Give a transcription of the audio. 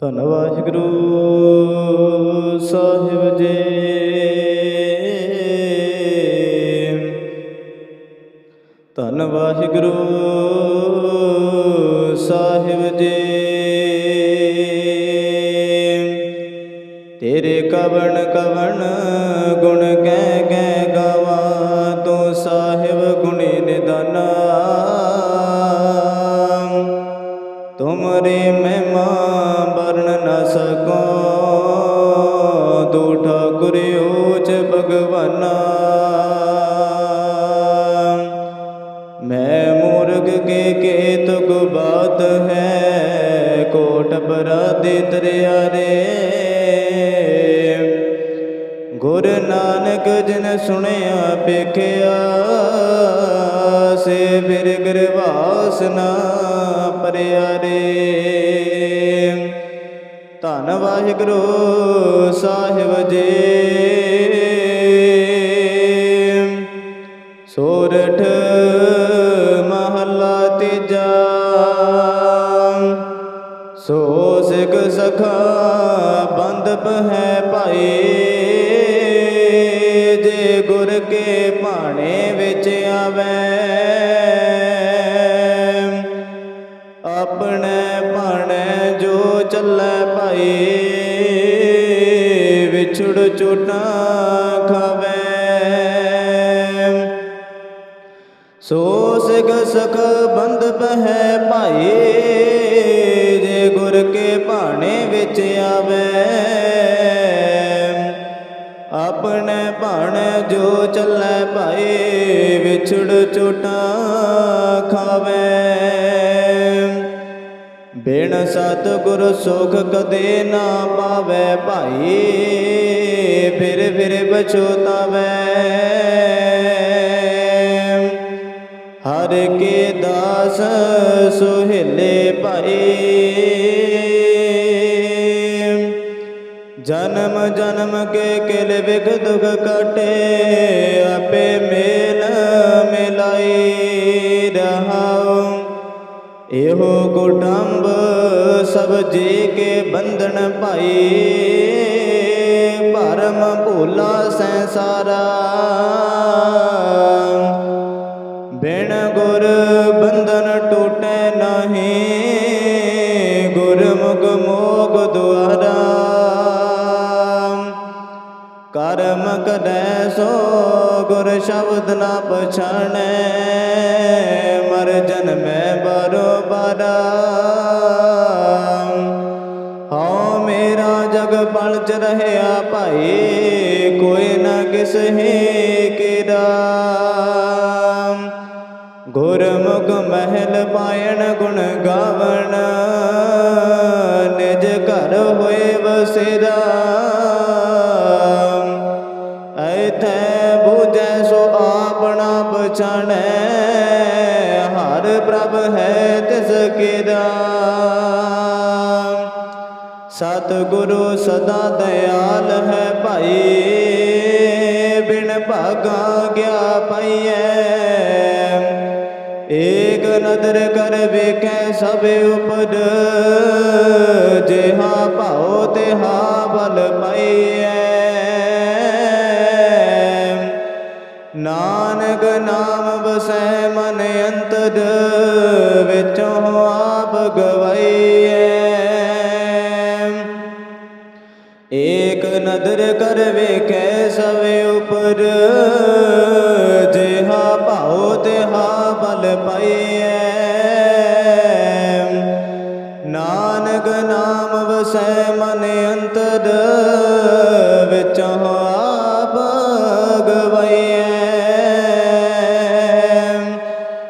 ਧੰਨ ਵਾਹਿਗੁਰੂ, ਸਾਹਿਬ ਜੀ। ਧੰਨ ਵਾਹਿਗੁਰੂ, ਸਾਹਿਬ ਜੀ। ਤੇਰੇ ਕਵਣ ਕਵਣ ਗੁਣ ਕਹਿ ਕਹਿ ਗਾਵਾਂ, ਤੂੰ ਸਾਹਿਬ ਗੁਣੀ ਨਿਦਾਨਾ ਤੁਮਰੀ ਤੂ ਠਾਕੁਰ ਊਚ ਭਗਵਾਨਾ। ਮੈਂ ਮੂਰਖ ਕੇ ਕੇਤੁਕ ਬਾਤ ਹੈ, ਕੋਟ ਬਰਾਦੇ ਤਰਿਆਰੇ। ਗੁਰ ਨਾਨਕ ਜਿਨ ਸੁਣਿਆ ਪੇਖਿਆ ਸੇ ਫਿਰ ਗਰਵਾਸ ਨਾ ਪਰਿਆਰੇ। ਧੰਨ ਵਾਹਿਗੁਰੂ ਸਾਹਿਬ ਜੀ। ਸੋਰਠ ਮਹੱਲਾ ਤੀਜਾ। ਸੋ ਸਿਖ ਸਖਾ ਵਿਛੜ ਚੋਟਾਂ ਖਾਵੇ। ਸੋ ਸਿਖ ਸਖ ਬੰਦ ਬਹਿ ਭਾਈ, ਜੇ ਗੁਰ ਕੇ ਭਾਣੇ ਵਿੱਚ ਆਵੇ। ਆਪਣੇ ਭਾਣੇ ਜੋ ਚੱਲੇ ਭਾਈ, ਵਿਛੜ ਚੋਟਾਂ ਖਾਵੇ। ਬਿਨ ਸਤਗੁਰ ਸੁਖ ਕਦੇ ਨਾ ਪਾਵੇ ਭਾਈ, ਫਿਰ ਫਿਰ ਬਛੋਤਾਵੇ ਹਰ ਕੇ ਦਾਸ ਸੁਹੇਲੇ ਭਾਈ, ਜਨਮ ਜਨਮ ਕੇ ਕਿਲ ਵਿਖ ਦੁਖ ਕਟੇ, ਆਪੇ ਮੇਲ ਮਿਲਾਈ। ਇਹੋ ਕੁਟੰਬ ਸਭ ਜੇ ਕੇ ਬੰਧਨ ਭਾਈ। ਭਰਮ ਭੋਲਾ ਸੰਸਾਰਾ। ਬਿਨ ਗੁਰ ਬੰਧਨ ਟੁੱਟੇ ਨਹੀਂ। ਕਰਮ ਕਦੈ ਸੋ ਗੁਰ ਸ਼ਬਦ ਨਾ ਪਛਾਣੈ। ਮਰ ਜਨਮੈ ਬਾਰੋ ਬਾਰਾ ਹਉ ਮੇਰਾ ਜਗ ਚ ਰਹਿਆ ਭਾਈ, ਕੋਈ ਨਾ ਕਿਸ ਹੀ ਕੀਰਾ। ਗੁਰਮੁਖ ਮਹਿਲ ਪਾਇਣ ਗੁਣ ਗਾਵਣ, ਨਿਜ ਘਰ ਹੋਏ ਵਸੇਰਾ। ਪਛਾਣੈ ਹਰ ਪ੍ਰਭ ਹੈ ਤਿਸ ਕੀਰਾ ਸਤ ਗੁਰੂ ਸਦਾ ਦਇਆਲ ਹੈ ਭਾਈ, ਬਿਨ ਭਾਗਾ ਗਿਆ ਪਈਐ। ਏਕ ਨਦਰ ਕਰ ਵੇਖੈ ਸਭ ਉਪਰ ਜਿਹਾ ਭਾਉ ਤਿਹਾ ਬਲ ਪਈਐ। ਨਾਨਕ ਨਾਮ ਵਸੈ ਮਨ ਅੰਤਰ, ਵਿੱਚੋਂ ਆਪ ਗਵਾਈਐ। ਏਕ ਨਦਰ ਕਰ ਵੇਖੈ ਸਭ ਉਪਰ, ਜਿਹਾ ਭਾਉ ਤਿਹਾ ਬਲ ਪਈਐ। ਨਾਨਕ ਨਾਮ ਵਸੈ ਮਨ ਅੰਤਰ